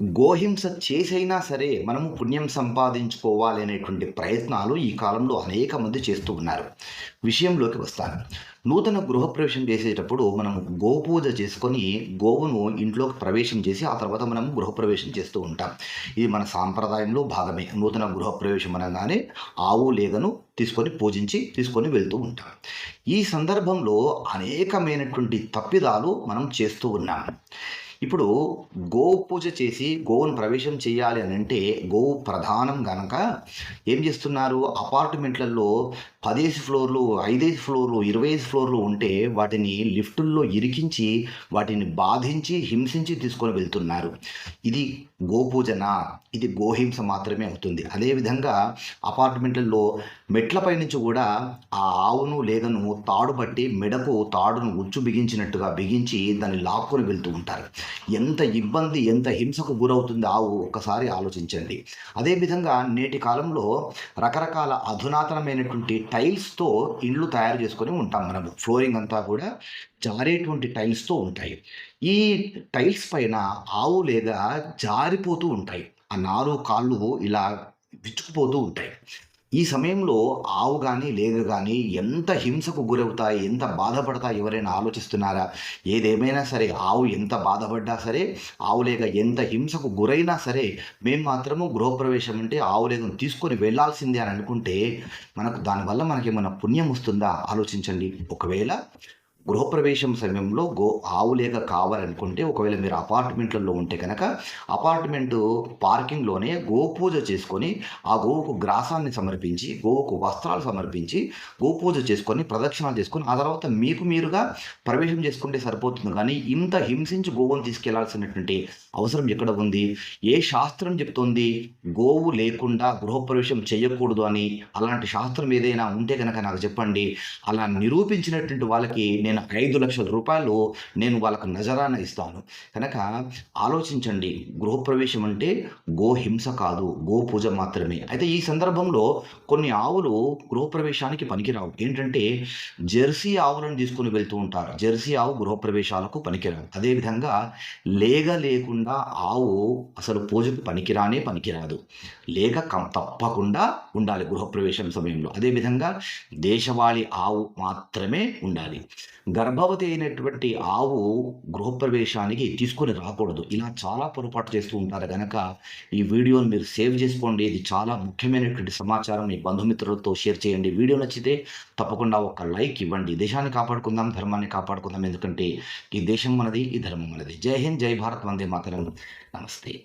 గోహింస చేసైనా సరే మనము పుణ్యం సంపాదించుకోవాలి అనేటువంటి ప్రయత్నాలు ఈ కాలంలో అనేక మంది చేస్తూ ఉన్నారు. విషయంలోకి వస్తాను. నూతన గృహప్రవేశం చేసేటప్పుడు మనం గోపూజ చేసుకొని గోవును ఇంట్లోకి ప్రవేశం చేసి ఆ తర్వాత మనం గృహప్రవేశం చేస్తూ ఉంటాం. ఇది మన సాంప్రదాయంలో భాగమే. నూతన గృహప్రవేశం అనగానే ఆవు లేగను తీసుకొని పూజించి తీసుకొని వెళ్తూ ఉంటాం. ఈ సందర్భంలో అనేకమైనటువంటి తప్పిదాలు మనం చేస్తూ ఉన్నాం. ఇప్పుడు గోవు పూజ చేసి గోవును ప్రవేశం చేయాలి అని అంటే గోవు ప్రధానం గనక ఏం చేస్తున్నారు? అపార్ట్మెంట్లలో పదేసి ఫ్లోర్లు ఐదేసి ఫ్లోర్లు ఇరవై ఐదు ఫ్లోర్లు ఉంటే వాటిని లిఫ్టుల్లో ఇరికించి వాటిని బాధించి హింసించి తీసుకొని వెళ్తున్నారు. ఇది గోపూజన ఇది గోహింస మాత్రమే అవుతుంది. అదేవిధంగా అపార్ట్మెంట్లలో మెట్లపై నుంచి కూడా ఆ ఆవును లేదను తాడు పట్టి మెడకు తాడును ఉచ్చు బిగించినట్టుగా బిగించి దాన్ని లాక్కొని వెళ్తూ ఉంటారు. ఎంత ఇబ్బంది ఎంత హింసకు గురవుతుంది ఆవు ఒక్కసారి ఆలోచించండి. అదేవిధంగా నేటి కాలంలో రకరకాల అధునాతనమైనటువంటి టైల్స్తో ఇండ్లు తయారు చేసుకొని ఉంటాం మనము. ఫ్లోరింగ్ అంతా కూడా జారేటువంటి టైల్స్తో ఉంటాయి. ఈ టైల్స్ పైన ఆవు లేదా జారిపోతూ ఉంటాయి. ఆ నాలుగు కాళ్ళు ఇలా విచ్చుకుపోతూ ఉంటాయి. ఈ సమయంలో ఆవు కానీ లేగ కానీ ఎంత హింసకు గురవుతాయి ఎంత బాధపడతాయి ఎవరైనా ఆలోచిస్తున్నారా? ఏదేమైనా సరే ఆవు ఎంత బాధపడ్డా సరే ఆవు లేక ఎంత హింసకు గురైనా సరే మేము మాత్రము గృహప్రవేశం అంటే ఆవు లేకను తీసుకొని వెళ్ళాల్సిందే అని అనుకుంటే మనకు దానివల్ల మనకి ఏమైనా పుణ్యం వస్తుందా? ఆలోచించండి. ఒకవేళ గృహప్రవేశం సమయంలో గో ఆవు లేక కావాలనుకుంటే ఒకవేళ మీరు అపార్ట్మెంట్లలో ఉంటే కనుక అపార్ట్మెంట్ పార్కింగ్లోనే గోపూజ చేసుకొని ఆ గోవుకు గ్రాసాన్ని సమర్పించి గోవుకు వస్త్రాలు సమర్పించి గోపూజ చేసుకొని ప్రదక్షిణాలు చేసుకొని ఆ తర్వాత మీకు మీరుగా ప్రవేశం చేసుకుంటే సరిపోతుంది. కానీ ఇంత హింసించి గోవును తీసుకెళ్ళాల్సినటువంటి అవసరం ఎక్కడ ఉంది? ఏ శాస్త్రం చెప్తోంది? గోవు లేకుండా గృహప్రవేశం చేయకూడదు అని అలాంటి శాస్త్రం ఏదైనా ఉంటే కనుక నాకు చెప్పండి. అలా నిరూపించినటువంటి వాళ్ళకి నేను నేను ఐదు లక్షల రూపాయలు నేను వాళ్ళకు నజరాన ఇస్తాను. కనుక ఆలోచించండి. గృహప్రవేశం అంటే గోహింస కాదు గో పూజ మాత్రమే. అయితే ఈ సందర్భంలో కొన్ని ఆవులు గృహప్రవేశానికి పనికిరావు. ఏంటంటే జెర్సీ ఆవులను తీసుకుని వెళ్తూ ఉంటారు. జెర్సీ ఆవు గృహప్రవేశాలకు పనికిరావు అదేవిధంగా లేగ లేకుండా ఆవు అసలు పూజకు పనికిరానే పనికిరాదు. లేక తప్పకుండా ఉండాలి గృహప్రవేశం సమయంలో. అదేవిధంగా దేశవాళీ ఆవు మాత్రమే ఉండాలి. గర్భవతి అయినటువంటి ఆవు గృహప్రవేశానికి తీసుకొని రాకూడదు. ఇలా చాలా పొరపాటు చేస్తూ ఉంటారు. కనుక ఈ వీడియోని మీరు సేవ్ చేసుకోండి. ఇది చాలా ముఖ్యమైనటువంటి సమాచారం. మీ బంధుమిత్రులతో షేర్ చేయండి. వీడియో నచ్చితే తప్పకుండా ఒక లైక్ ఇవ్వండి. దేశాన్ని కాపాడుకుందాం ధర్మాన్ని కాపాడుకుందాం. ఎందుకంటే ఈ దేశం మనది ఈ ధర్మం మనది. జై హింద్ జై భారత్ వందే మాతరం. నమస్తే.